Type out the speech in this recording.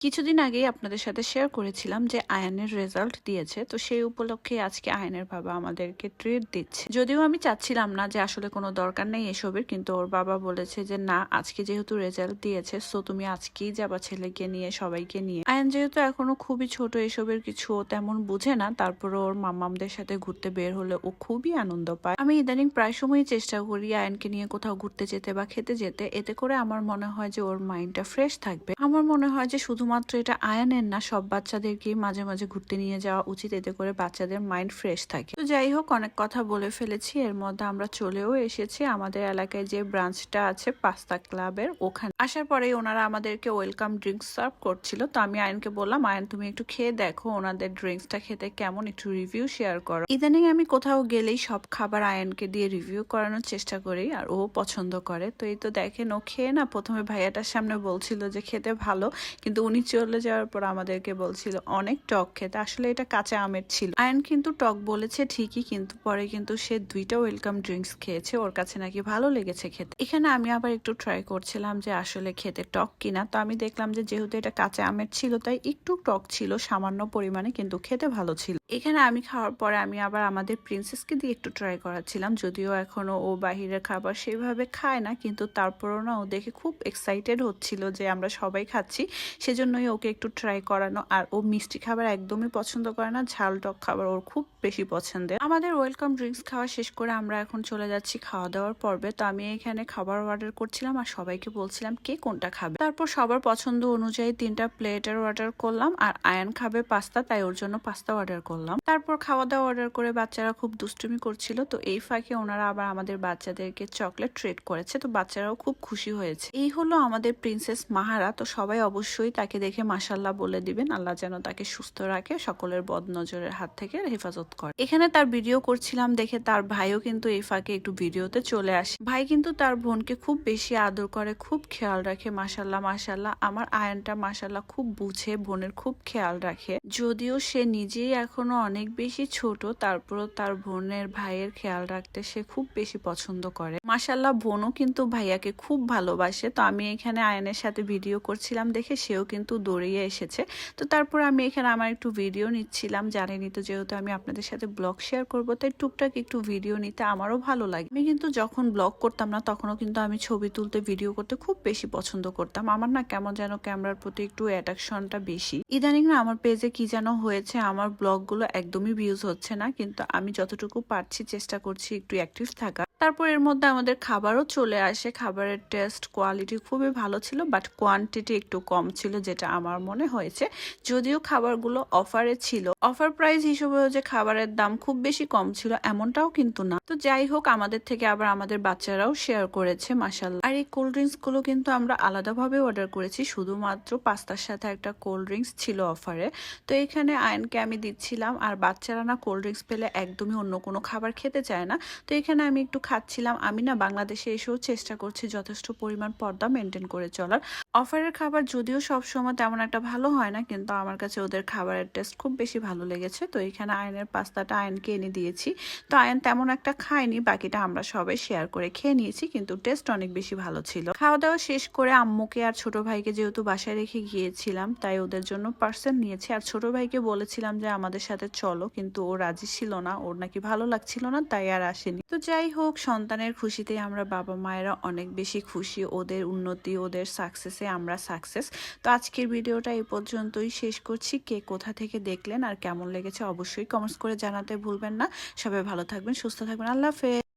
কিছুদিন আগেই আপনাদের সাথে শেয়ার করেছিলাম যে আয়নের রেজাল্ট দিয়েছে। তো সেই উপলক্ষে আজকে আয়নের বাবা আমাদেরকে ট্রিট দিচ্ছে। যদিও আমি চাচ্ছিলাম না যে আসলে কোনো দরকার নেই এসবের, কিন্তু ওর বাবা বলেছে যে, না, আজকে যেহেতু রেজাল্ট দিয়েছে সো তুমি আজকেই যাবা ছেলেকে নিয়ে, সবাইকে নিয়ে। আয়ন যেহেতু এখনও খুবই ছোট, এসবের কিছু তেমন বুঝে না তারপরে ওর মামামদের সাথে ঘুরতে বের হলে ও খুবই আনন্দ পায়। আমি ইদানিং প্রায় সময়ই চেষ্টা করি আয়নকে নিয়ে কোথাও ঘুরতে যেতে বা খেতে যেতে। এতে করে আমার মনে হয় যে ওর মাইন্ডটা ফ্রেশ থাকবে। আমার মনে হয় যে শুধুমাত্র এটা আয়ানের না, সব বাচ্চাদেরকেই মাঝে মাঝে ঘুরতে নিয়ে যাওয়া উচিত, এতে করে বাচ্চাদের মাইন্ড ফ্রেশ থাকে। তো যাই হোক, অনেক কথা বলে ফেলেছি, এর মধ্যে আমরা চলেও এসেছি আমাদের এলাকায় যে ব্রাঞ্চটা আছে পাস্তা ক্লাবের ওখানে। আসার পরেই ওনারা আমাদেরকে ওয়েলকাম ড্রিঙ্কস সার্ভ করছিল, তো আমি আয়নকে বললাম, আয়ন, তুমি একটু খেয়ে দেখো ওনাদের ড্রিঙ্কসটা খেতে কেমন, একটু রিভিউ শেয়ার করো। ইদানিং আমি কোথাও গেলেই সব খাবার আয়নকে দিয়ে রিভিউ করানোর চেষ্টা করি, আর ও পছন্দ করে। তো এই তো দেখেন, ও খেয়ে না, প্রথমে ভাইয়াটার সামনে বলছিল যে খেতে ভালো, কিন্তু উনি চলে যাওয়ার পর আমাদেরকে বলছিল, অনেক টক খেতে। আসলে এটা কাঁচা আমের ছিল। আয়ন কিন্তু টক বলেছে ঠিকই, কিন্তু পরে কিন্তু সে দুইটা ওয়েলকাম ড্রিঙ্কস খেয়েছে। ওর কাছে নাকি ভালো লেগেছে খেতে। এখানে আমি আবার একটু ট্রাই করছিলাম যে আসলে খেতে টক কিনা। তো আমি দেখলাম যে যেহেতু এটা কাঁচা আমের ছিল, তাই একটু টক ছিল, সামান্য পরিমাণে, কিন্তু খেতে ভালো ছিল। এখানে আমি খাওয়ার পরে আমি আবার আমাদের প্রিন্সেসকে দিয়ে একটু ট্রাই করাচ্ছিলাম। যদিও এখনও ও বাহিরের খাবার সেভাবে খায় না, কিন্তু তারপরও না ও দেখে খুব এক্সাইটেড হচ্ছিল যে আমরা সবাই খাচ্ছি। সেজন্যই ওকে একটু ট্রাই করানো। আর ও মিষ্টি খাবার একদমই পছন্দ করে না, ঝাল টক খাবার ওর খুব বেশি পছন্দের। আমাদের ওয়েলকাম ড্রিঙ্কস খাওয়া শেষ করে আমরা এখন চলে যাচ্ছি খাওয়া দাওয়ার পর্বে। তো আমি এখানে খাবার অর্ডার করছিলাম আর সবাইকে বলছিলাম কে কোনটা খাবে। তারপর সবার পছন্দ অনুযায়ী তিনটা প্লেটের অর্ডার করলাম। আর আয়ান খাবে পাস্তা, তাই ওর জন্য পাস্তা অর্ডার করলাম। তারপর খাওয়া দাওয়া অর্ডার করে বাচ্চারা খুব দুষ্টুমি করছিল। তো এই ফাঁকে ওনারা আবার আমাদের বাচ্চাদেরকে চকলেট ট্রিট করেছে। তো বাচ্চারাও খুব খুশি হয়েছে। এই হলো আমাদের প্রিন্সেস মাহারা। তো সবাই অবশ্যই তাকে দেখে মাসাল্লাহ বলে দিবেন। আল্লাহ যেন তাকে সুস্থ রাখে, সকলের বদ নজরের হাত থেকে হেফাজত করে। এখানে তার ভিডিও করছিলাম দেখে তার ভাইও কিন্তু এই ফাঁকে একটু ভিডিওতে চলে আসে। ভাই কিন্তু তার বোনকে খুব বেশি আদর করে, খুব খেয়াল রাখে মাসাল্লাহ মাসাল্লাহ আমার আয়নটা মাসাল্লাহ খুব বুঝে, বোনের খুব খেয়াল রাখে। যদিও সে নিজেই এখনও অনেক বেশি ছোট, তারপরও তার বোনের ভাইয়ের খেয়াল রাখতে সে খুব বেশি পছন্দ করে। মাসাল্লাহ বোনও কিন্তু ভাইয়াকে খুব ভালোবাসে। তো আমি এখানে আয়নের সাথে ভিডিও করছিলাম দেখে সেও কিন্তু দৌড়িয়ে এসেছে। তো তারপর আমি এখানে আমার একটু ভিডিও নিচ্ছিলাম জানেনি তো যেহেতু আমি আপনাদের সাথে ব্লগ শেয়ার করব, তাই টুকটাক একটু ভিডিও নিতে আমারও ভালো লাগে। আমি কিন্তু যখন ব্লগ করতাম না, তখনও কিন্তু আমি ছবি তুলতে, ভিডিও করতে খুব বেশি পছন্দ করতাম। আমার না কেমন যেন ক্যামেরার প্রতি একটু অ্যাট্রাকশনটা বেশি। ইদানিং না আমার পেজে কি যেন হয়েছে, আমার ব্লগগুলো একদমই ভিউজ হচ্ছে না কিন্তু আমি যতটুকু পারছি চেষ্টা করছি একটু অ্যাক্টিভ থাকা তারপর এর মধ্যে আমাদের খাবারও চলে আসে। খাবারের টেস্ট কোয়ালিটি খুবই ভালো ছিল বাট কোয়ান্টিটি একটু কম ছিল, যেটা আমার মনে হয়েছে। যদিও খাবারগুলো অফারে ছিল। অফার প্রাইস হিসেবেও যে খাবারের দাম খুব বেশি কম ছিল, এমনটাও কিন্তু না। তো যাই হোক, আমাদের থেকে আবার আমাদের বাচ্চারাও শেয়ার করেছে মাসাল্লাহ আর এই কোল্ড ড্রিঙ্কসগুলো কিন্তু আমরা আলাদাভাবে অর্ডার করেছি, শুধুমাত্র পাস্তার সাথে একটা কোল্ড ড্রিঙ্কস ছিল অফারে তো এখানে আয়নকে আমি দিচ্ছিলাম, আর বাচ্চারা না কোল্ড ড্রিঙ্কস পেলে একদমই অন্য কোনো খাবার খেতে চায় না। তো এখানে আমি একটু খাচ্ছিলাম, আমি না বাংলাদেশে এসেও চেষ্টা করছি যথেষ্ট পরিমাণ পর্দা মেনটেন করে চলার। অফারের খাবার যদিও সব সময় তেমন একটা ভালো হয় না, কিন্তু আমার কাছে ওদের খাবারের টেস্ট খুব বেশি ভালো লেগেছে। তো এখানে আয়নের পাস্তাটা আয়নকে এনে দিয়েছি। তো আয়ন তেমন একটা খায়নি, বাকিটা আমরা সবাই শেয়ার করে খেয়ে নিয়েছি, কিন্তু টেস্ট অনেক বেশি ভালো ছিল। খাওয়া দাওয়া শেষ করে আম্মুকে আর ছোট ভাইকে যেহেতু বাসায় রেখে গিয়েছিলাম, তাই ওদের জন্য পার্সেল নিয়েছি। আর ছোট ভাইকে বলেছিলাম যে আমাদের সাথে চলো, কিন্তু ও রাজি ছিল না, ওর নাকি ভালো লাগছিল না, তাই আর আসেনি। তো যাই হোক সন্তানের খুশিতে আমরা বাবা মায়েরা অনেক বেশি খুশি, ওদের উন্নতি, ওদের সাকসেসে আমরা সাকসেস তো আজকের ভিডিওটা এই পর্যন্তই। শেষ করছি। কে কোথা থেকে দেখলেন আর কেমন লেগেছে অবশ্যই কমেন্টস করে জানাতে ভুলবেন না। সবাই ভালো থাকবেন, সুস্থ থাকবেন। আল্লাহ হাফেজ।